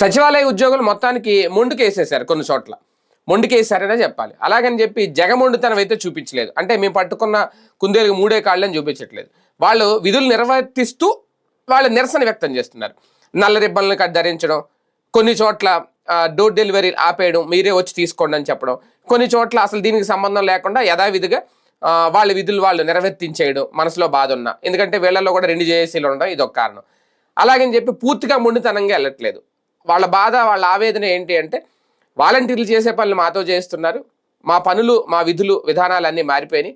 సచివాలయ ఉద్యోగులు మొత్తానికి మొండుకేసేశారు కొన్ని చోట్ల. మొండుకేసారనే చెప్పాలి. అలాగని చెప్పి జగమొండుతనం అయితే చూపించలేదు. అంటే మేము పట్టుకున్న కుందేలుకి మూడే కాళ్ళని చూపించట్లేదు. వాళ్ళు విధులు నిర్వర్తిస్తూ వాళ్ళు నిరసన వ్యక్తం చేస్తున్నారు. నల్ల రిబ్బన్లు కట్ ధరించడం కొన్ని చోట్ల డోర్ డెలివరీ ఆపేయడం మీరే వచ్చి తీసుకోండి అని చెప్పడం కొన్ని చోట్ల అసలు దీనికి సంబంధం లేకుండా యథావిధిగా వాళ్ళ విధులు వాళ్ళు నిర్వర్తించేయడం మనసులో బాధ ఉన్నా. ఎందుకంటే వీళ్ళల్లో కూడా రెండు జేఏసీలు ఉండడం ఇది ఒక కారణం. అలాగని చెప్పి పూర్తిగా మొండితనంగా వెళ్ళట్లేదు. వాళ్ళ బాధ వాళ్ళ ఆవేదన ఏంటి అంటే వాలంటీర్లు చేసే పనులు మాతో చేస్తున్నారు. మా పనులు మా విధులు విధానాలు అన్నీ మారిపోయినాయి.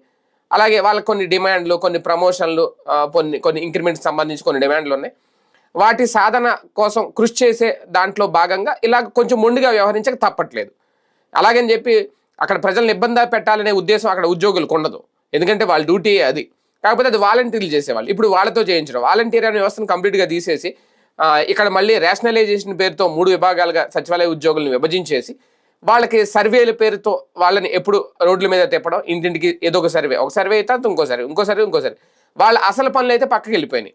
అలాగే వాళ్ళకి కొన్ని డిమాండ్లు కొన్ని ప్రమోషన్లు కొన్ని కొన్ని ఇంక్రిమెంట్స్ సంబంధించి కొన్ని డిమాండ్లు ఉన్నాయి. వాటి సాధన కోసం కృషి చేసే దాంట్లో భాగంగా ఇలా కొంచెం మొండిగా వ్యవహరించక తప్పట్లేదు. అలాగని చెప్పి అక్కడ ప్రజలను ఇబ్బంది పెట్టాలనే ఉద్దేశం అక్కడ ఉద్యోగులకు ఉండదు. ఎందుకంటే వాళ్ళ డ్యూటీ అది. కాకపోతే అది వాలంటీర్లు చేసేవాళ్ళు. ఇప్పుడు వాళ్ళతో చేయించడం వాలంటీర్ అనే వ్యవస్థను కంప్లీట్గా తీసేసి ఇక్కడ మళ్ళీ రేషనలైజేషన్ పేరుతో మూడు విభాగాలుగా సచివాలయ ఉద్యోగులను విభజించేసి వాళ్ళకి సర్వేల పేరుతో వాళ్ళని ఎప్పుడు రోడ్ల మీద తెప్పడం ఇంటింటికి ఏదో ఒక సర్వే ఒక సర్వే అయితే ఇంకో సర్వే ఇంకో సర్వే ఇంకో సర్వే వాళ్ళ అసలు పనులు అయితే పక్కకి వెళ్ళిపోయినాయి.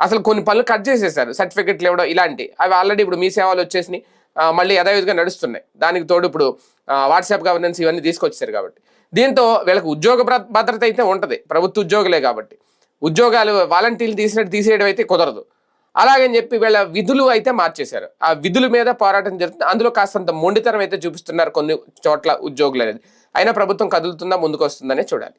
అసలు కొన్ని పనులు కట్ చేసేసారు. సర్టిఫికెట్లు ఇవ్వడం ఇలాంటి. అవి ఆల్రెడీ ఇప్పుడు మీ సేవలు వచ్చేసినాయి. మళ్ళీ యథావిధిగా నడుస్తున్నాయి. దానికి తోడు ఇప్పుడు వాట్సాప్ గవర్నెన్స్ ఇవన్నీ తీసుకొచ్చారు కాబట్టి. దీంతో వీళ్ళకి ఉద్యోగ భద్రత అయితే ఉంటుంది. ప్రభుత్వ ఉద్యోగులే కాబట్టి. ఉద్యోగాలు వాలంటీర్లు తీసినట్టు తీసేయడం అయితే కుదరదు. అలాగని చెప్పి వీళ్ళ విధులు అయితే మార్చేశారు. ఆ విధుల మీద పోరాటం జరుగుతుంది. అందులో కాస్తంత మొండితనం అయితే చూపిస్తున్నారు కొన్ని చోట్ల ఉద్యోగులు అనేది. అయినా ప్రభుత్వం కదులుతుందా ముందుకు వస్తుందనే చూడాలి.